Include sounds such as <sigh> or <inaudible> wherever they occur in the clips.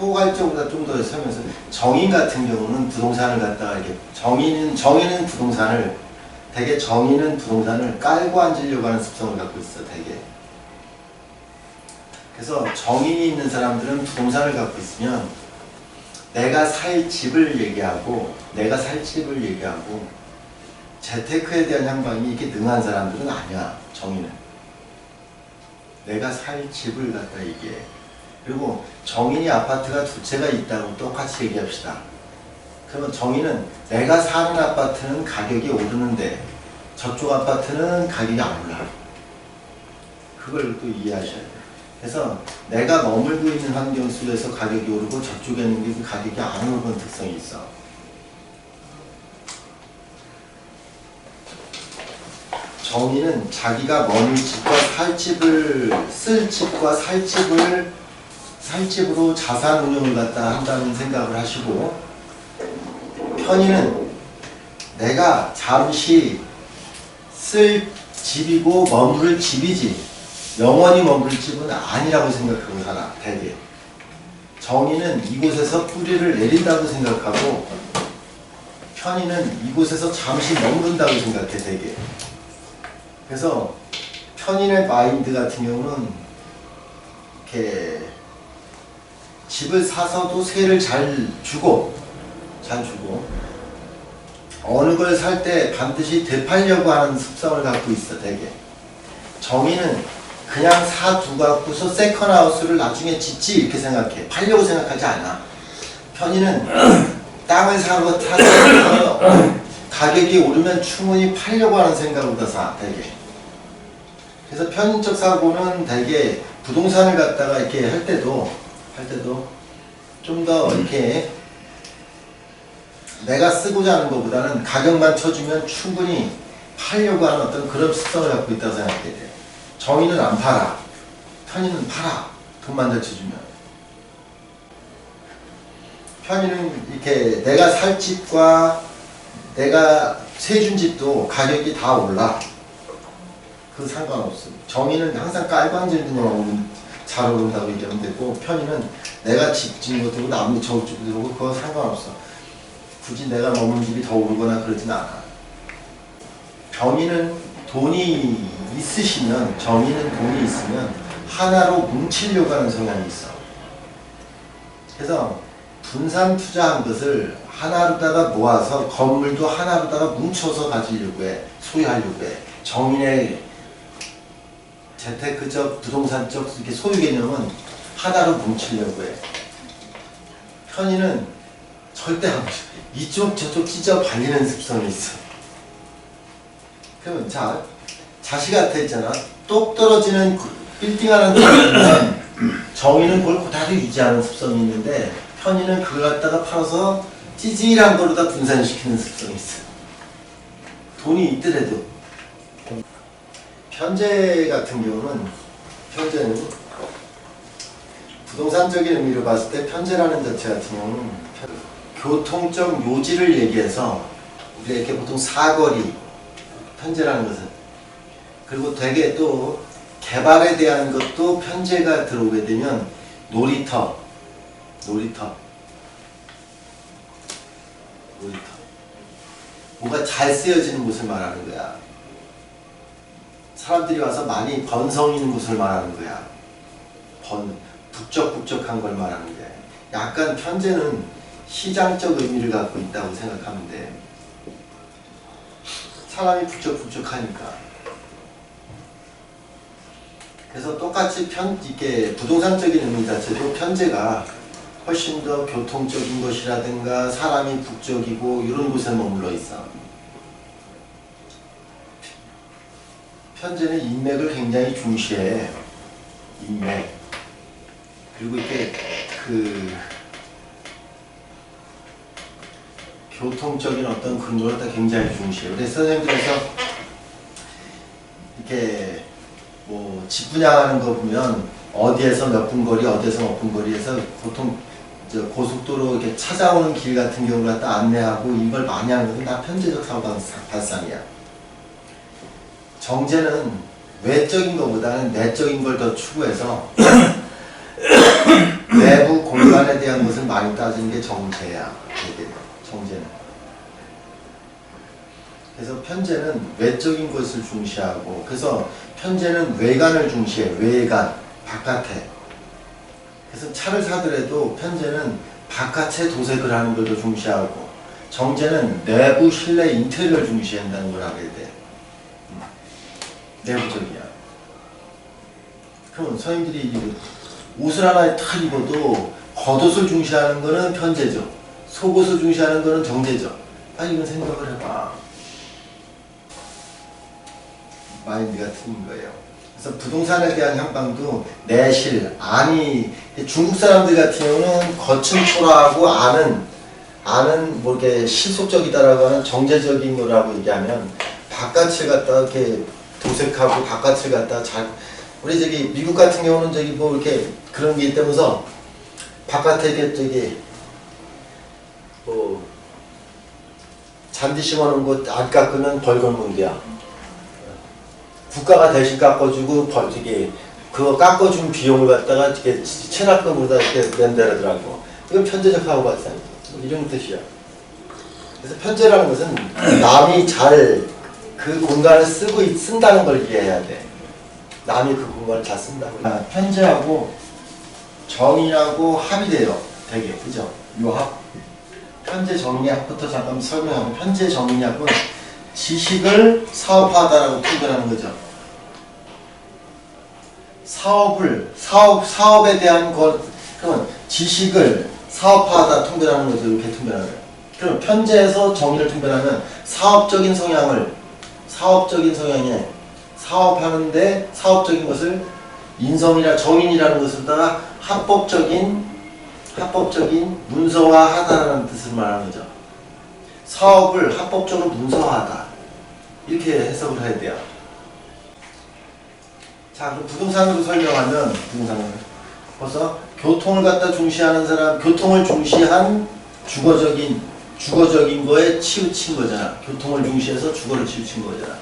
포괄적으로 좀 더 설명해서 정인 같은 경우는 부동산을 갖다가 이렇게 정인은 정인은 부동산을 되게 정인은 부동산을 깔고 앉으려고 하는 습성을 갖고 있어 되게. 그래서 정인이 있는 사람들은 부동산을 갖고 있으면 내가 살 집을 얘기하고 내가 살 집을 얘기하고 재테크에 대한 향방이 이렇게 능한 사람들은 아니야 정인은 내가 살 집을 갖다 얘기해 그리고 정인이 아파트가 두 채가 있다고 똑같이 얘기합시다. 그러면 정인은 내가 사는 아파트는 가격이 오르는데 저쪽 아파트는 가격이 안 올라. 그걸 또 이해하셔야 돼요. 그래서 내가 머물고 있는 환경 속에서 가격이 오르고 저쪽에는 그 가격이 안 오르는 특성이 있어. 정의는 자기가 머물 집과 살 집을 쓸 집과 살 집을 살 집으로 자산 운용을 갖다 한다는 생각을 하시고 편의는 내가 잠시 쓸 집이고 머무를 집이지 영원히 머물 집은 아니라고 생각하고 살아 대개. 정의는 이곳에서 뿌리를 내린다고 생각하고 편의는 이곳에서 잠시 머무른다고 생각해 대개. 그래서 편인의 마인드 같은 경우는 이렇게 집을 사서도 세를 잘 주고 잘 주고 어느 걸 살 때 반드시 되팔려고 하는 습성을 갖고 있어 되게 정의는 그냥 사두 갖고서 세컨하우스를 나중에 짓지 이렇게 생각해. 팔려고 생각하지 않아. 편의는 <clears throat> 땅을 사고 타서 가격이 오르면 충분히 팔려고 하는 생각보다 사 되게 그래서 편인적 사고는 되게 부동산을 갖다가 이렇게 할 때도 할 때도 좀 더 이렇게 내가 쓰고자 하는 것보다는 가격만 쳐주면 충분히 팔려고 하는 어떤 그런 습성을 갖고 있다고 생각해야 돼. 정의는 안 팔아. 편의는 팔아. 돈만 더 쳐주면. 편의는 이렇게 내가 살 집과 내가 세준 집도 가격이 다 올라. 그 상관없어. 정의는 항상 깔방지는 거 잘 오른다고 얘기하면 되고 편의는 내가 집 짓는 것도 남이 저쪽도 들어오고 그거 상관없어. 굳이 내가 머문 집이 더 오르거나 그러진 않아. 병인은 돈이 있으시면 정의는 돈이 있으면 하나로 뭉치려고 하는 성향이 있어. 그래서 분산 투자한 것을 하나로다가 모아서 건물도 하나로다가 뭉쳐서 가지려고 해. 소유하려고 해. 정인의 재테크적, 부동산적 이렇게 소유 개념은 하나로 뭉치려고 해. 편의는 절대 안 뭉쳐. 이쪽 저쪽 찢어 발리는 습성이 있어. 그러면 자 자식 한테 있잖아. 똑 떨어지는 그 빌딩 하는 사람은 정의는 그걸 그대로 유지하는 습성이 있는데 편의는 그걸 갖다가 팔아서 찌질한 거로 다 분산시키는 습성이 있어. 돈이 있더라도 현재 같은 경우는 현재는 부동산적인 의미로 봤을 때 편제라는 자체 같은 경우는 교통적 요지를 얘기해서 우리가 이렇게 보통 사거리 편제라는 것은 그리고 되게 또 개발에 대한 것도 편제가 들어오게 되면 놀이터 놀이터 놀이터. 뭔가 잘 쓰여지는 곳을 말하는 거야 사람들이 와서 많이 번성 있는 곳을 말하는 거야 번 북적북적한 걸 말하는 거야 약간 편제는 시장적 의미를 갖고 있다고 생각하면 돼. 사람이 북적북적하니까. 그래서 똑같이 편, 이게 부동산적인 의미 자체도 편제가 훨씬 더 교통적인 것이라든가 사람이 북적이고 이런 곳에 머물러 있어. 편제는 인맥을 굉장히 중시해. 인맥. 그리고 이게 그 교통적인 어떤 근거를 다 굉장히 중시해요. 그래서 선생님들에서 이렇게 뭐 집 분양하는 거 보면 어디에서 몇 분 거리, 어디에서 몇 분 거리에서 보통 저 고속도로 이렇게 찾아오는 길 같은 경우를 갖다 안내하고 이걸 많이 하는 것은 다 편제적 사고 발상이야. 정제는 외적인 것보다는 내적인 걸 더 추구해서 <coughs> 내부 공간 공간에 대한 것을 많이 따지는 게 정제야. 정제는. 그래서 편제는 외적인 것을 중시하고 그래서 편제는 외관을 중시해. 외관, 바깥에. 그래서 차를 사더라도 편제는 바깥에 도색을 하는 것도 중시하고 정제는 내부 실내 인테리어를 중시한다는 걸 알아야 돼. 음. 내부적이야. 그럼 서인들이 이 옷을 하나 탁 입어도 겉옷을 중시하는 거는 편제죠. 속옷을 중시하는 거는 정제죠. 아 이건 생각을 해봐. 마인드가 틀린 거예요. 그래서 부동산에 대한 향방도 내실, 안이 중국 사람들 같은 경우는 겉은 초라하고 안은 안은 뭐 이렇게 실속적이다라고 하는 정제적인 거라고 얘기하면 바깥을 갖다 이렇게 도색하고 바깥을 갖다 잘 우리 저기 미국 같은 경우는 저기 뭐 이렇게 그런 게 있다면서 바깥에 저기 뭐 잔디 심어놓은 곳안 깎으면 벌금 문제야. 국가가 대신 깎아주고 벌 저기 그거 깎아준 비용을 갖다가 이렇게 체납금으로다 이렇게 낸다더라고. 이건 편제적 사고 발생 이런 뜻이야. 그래서 편제라는 것은 남이 잘 그 공간을 쓰고 있- 쓴다는 걸 이해해야 돼. 남이 그 공간을 잘 쓴다고. 아, 편제하고 정의하고 합이 돼요. 되게 그죠? 요 합. 편제 정의학부터 잠깐 설명하면 편제 정의학은 지식을 사업화하다라고 표현하는 거죠. 사업을 사업 사업에 대한 것 그러면 지식을 사업화하다 통변하는 거죠. 이렇게 통변하는 거예요. 그럼 편제에서 정의를 통변하면 사업적인 성향을 사업적인 성향에 사업하는데 사업적인 것을 인성이라 정인이라는 것을 따라 합법적인 합법적인 문서화하다라는 뜻을 말하는 거죠. 사업을 합법적으로 문서화하다 이렇게 해석을 해야 돼요. 자, 그럼 부동산으로 설명하면 부동산을 벌써 교통을 갖다 중시하는 사람, 교통을 중시한 주거적인 주거적인 거에 치우친 거잖아. 교통을 중시해서 주거를 치우친 거잖아.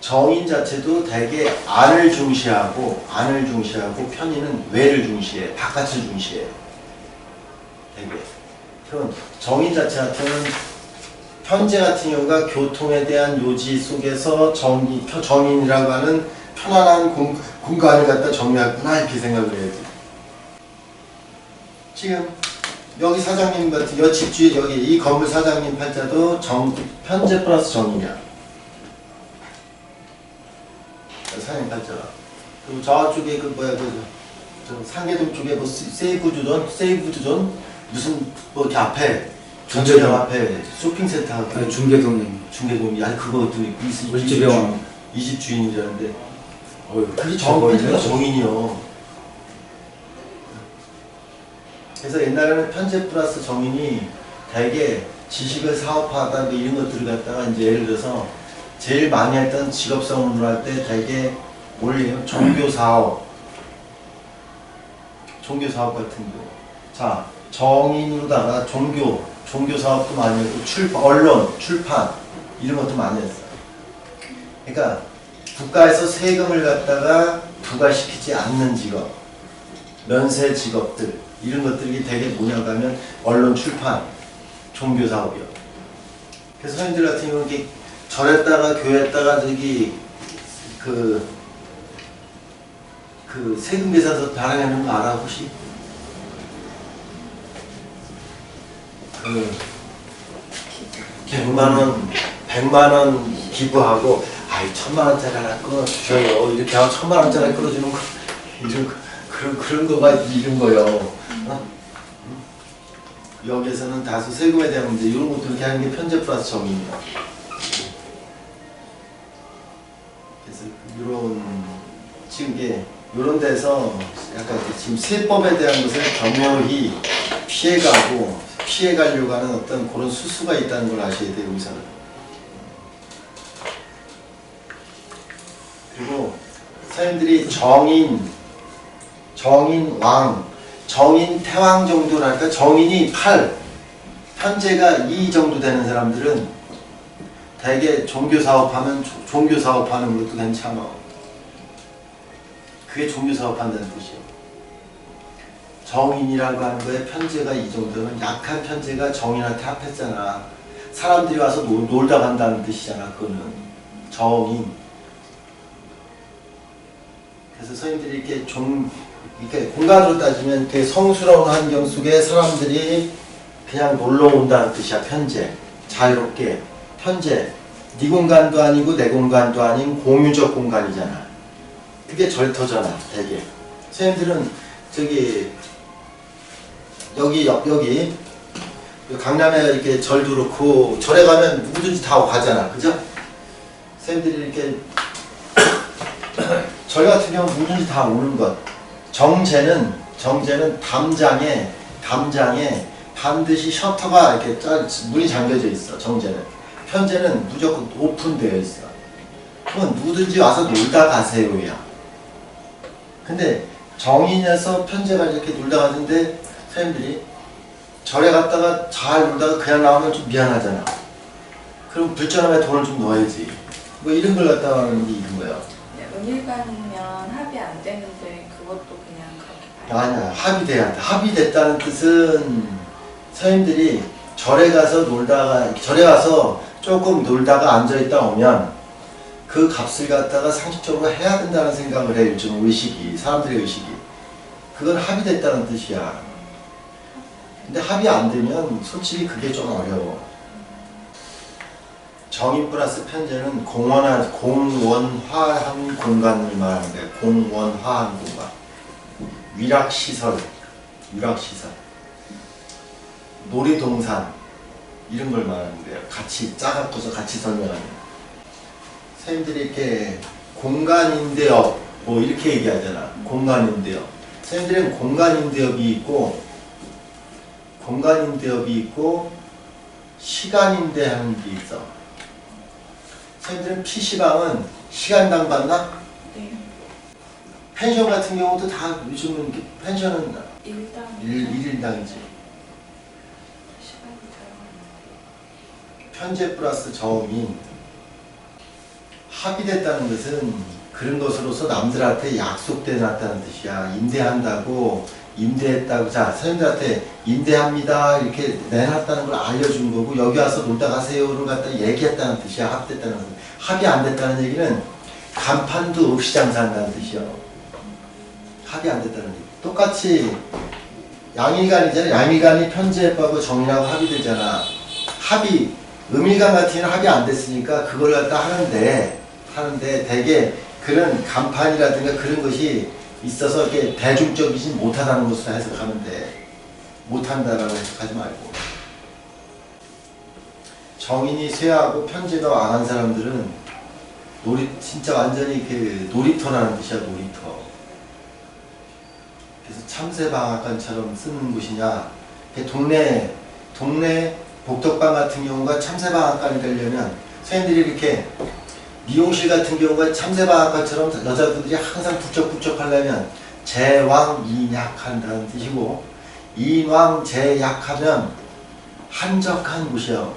정인 자체도 대개 안을 중시하고 안을 중시하고 편의는 외를 중시해 바깥을 중시해 대개 그럼 정인 자체 같은 현재 같은 경우가 교통에 대한 요지 속에서 펴- 정인이라고 하는 편안한 공, 공간을 갖다 정리했구나 이렇게 생각을 해야지. 지금 여기 사장님 같은 여 집주인 여기 이 건물 사장님 팔자도 정 현재 플러스 정이냐. 사장님 팔자가. 그리고 저쪽에 그 뭐야 그저 상계동 쪽에 뭐 세- 세이브 주존 세이브 주존 무슨 뭐 이렇게 앞에 중계동. 앞에 쇼핑 센터 아니, 그 중계동님. 중계동이 아니 그것도 있고 이 물집병원. 이집 주인이라는데 어휴, 그게 저거요? 정편제가 정인이요. 그래서 옛날에는 편제 플러스 정인이 대개 지식을 사업화하다 뭐 이런 것들을 갖다가 이제 예를 들어서 제일 많이 했던 직업성으로 할 때 대개 올리면 종교 사업, 종교 사업 같은 거. 자 정인으로다가 종교, 종교 사업도 많이 했고 출 언론, 출판 이런 것도 많이 했어요. 그러니까 국가에서 세금을 갖다가 부과시키지 않는 직업, 면세 직업들 이런 것들이 되게 뭐냐고 하면 언론 출판, 종교 사업이요. 그래서 선생님들 같은 경우는 이렇게 절했다가 교회에다가 저기 그, 그 세금 계산서 발행하는 거 알아 혹시? 그 100만 원, 100만 원 기부하고 아이 천만 원짜리 하나 끊어 주셔요. 이렇게 하고 천만 원짜리 끊어주는 거 이런 거, 그런 그런 거가 이런 거요. 어? 여기에서는 다소 세금에 대한 문제 이런 것들 이렇게 하는 게 편제 플러스 정입니다. 그래서 이런 지금 이게 이런 데서 약간 지금 세법에 대한 것을 겸허히 피해가고 피해가려고 하는 어떤 그런 수수가 있다는 걸 아셔야 돼요 여기서는. 그리고 사람들이 정인, 정인 왕, 정인 태왕 정도랄까 정인이 8, 현재가 2 정도 되는 사람들은 대개 종교 사업하면 조- 종교 사업하는 것도 괜찮아. 그게 종교 사업한다는 뜻이에요. 정인이라고 하는 거에 편제가 이 정도면 약한 편제가 정인한테 합했잖아. 사람들이 와서 놀, 놀다 간다는 뜻이잖아. 그거는 정인. 그래서 서인들이 이렇게 좀 이렇게 공간으로 따지면 이렇게 성스러운 환경 속에 사람들이 그냥 놀러 온다는 뜻이야. 편제. 자유롭게 편제. 네 공간도 아니고 내 공간도 아닌 공유적 공간이잖아. 그게 절터잖아. 되게. 선생님들은 저기 여기 옆 여기 강남에 이렇게 절도 그렇고 절에 가면 누구든지 다 가잖아. 그죠? 선생님들이 이렇게 <coughs> 절 같은 경우 누구든지 다 오는 것. 정제는 정제는 담장에 담장에 반드시 셔터가 이렇게 짜, 문이 잠겨져 있어. 정제는 편제는 무조건 오픈되어 있어. 그건 누구든지 와서 놀다 가세요야. 근데 정인에서 편제가 이렇게 놀다 가는데 사람들이 절에 갔다가 잘 놀다가 그냥 나오면 좀 미안하잖아. 그럼 불전함에 돈을 좀 넣어야지. 뭐 이런 걸 갖다가 하는 게 있는 거예요. 네, 은일간이면 합의 안 되는데 그것도 그냥 그렇게 봐요. 아니야 합의돼야 돼. 합의됐다는 뜻은 서인들이 절에 가서 놀다가 절에 가서 조금 놀다가 앉아 있다 오면 그 값을 갖다가 상식적으로 해야 된다는 생각을 해 요즘 의식이 사람들의 의식이 그건 합의됐다는 뜻이야. 근데 합의 안 되면 솔직히 그게 좀 어려워. 정의 플러스 편제는 공원화 공원화한 공간을 말하는 거야. 공원화한 공간. 위락시설, 위락시설, 놀이동산 이런 걸 말하는 거예요. 같이 짜갖고서 같이 설명하는. 선생님들이 이렇게 공간인데요, 뭐 이렇게 얘기하잖아. 공간인데요. 선생님들은 공간인데역이 있고 공간인데역이 있고 시간인데 하는 게 있어. 선생님들은 PC방은 시간당 받나? 네. 펜션 같은 경우도 다 요즘은 이렇게 펜션은 일당 일, 일일당이지. 시간이 편제 플러스 정이 합의됐다는 것은 그런 것으로서 남들한테 약속돼 놨다는 뜻이야. 임대한다고 임대했다고 자 선생님들한테 임대합니다 이렇게 내놨다는 걸 알려준 거고 여기 와서 놀다 가세요를 갖다 얘기했다는 뜻이야. 합의됐다는 것은 합의 안 됐다는 얘기는 간판도 없이 장사한다는 뜻이야. 합의 안 됐다는 얘기. 똑같이 양일간이잖아. 양일간이 편제법하고 정이라고 합의되잖아. 합의 음일간 같은 경우는 합의 안 됐으니까 그걸 갖다 하는데 하는데 대개 그런 간판이라든가 그런 것이 있어서 이렇게 대중적이지 못하다는 것으로 해석하면 돼. 못한다라고 해석하지 말고. 정인이 쇠하고 편제가 왕한 사람들은 놀이 진짜 완전히 그 놀이터라는 뜻이야 놀이터. 그래서 참새방앗간처럼 쓰는 곳이냐? 그 동네 동네 복덕방 같은 경우가 참새방앗간이 되려면 선생님들이 이렇게 미용실 같은 경우가 참새방앗간처럼 여자분들이 항상 북적북적 하려면 제왕이약한다는 뜻이고 인왕제약하면 한적한 곳이요.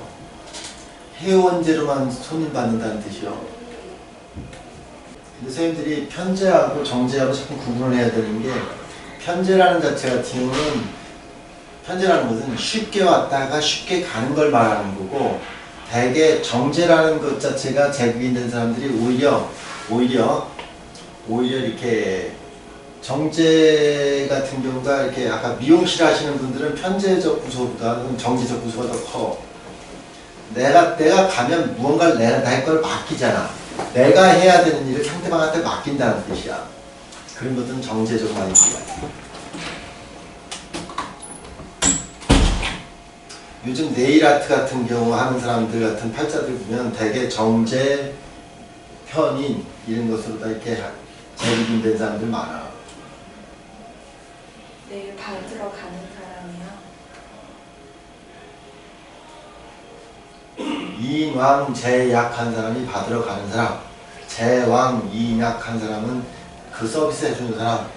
회원제로만 손님 받는다는 뜻이요. 근데 선생님들이 편제하고 정제하고 자꾸 구분을 해야 되는 게 편제라는 자체 같은 경우는 편제라는 것은 쉽게 왔다가 쉽게 가는 걸 말하는 거고 대개 정제라는 것 자체가 제국이 있는 사람들이 오히려 오히려 오히려 이렇게 정제 같은 경우가 이렇게 아까 미용실 하시는 분들은 편제적 구조보다 정제적 구조가 더 커. 내가 내가 가면 무언가를 내가 내걸 맡기잖아. 내가 해야 되는 일을 상대방한테 맡긴다는 뜻이야. 그런 것들은 정제적 마인드야. 요즘 네일 아트 같은 경우 하는 사람들 같은 팔자들 보면 대개 정제, 편인 이런 것으로 다 이렇게 재기빈된 사람들 많아. 내일 받으러 가는 사람이요. 이왕 제약한 사람이 받으러 가는 사람, 제왕 이약한 사람은 그 서비스 해주는 사람,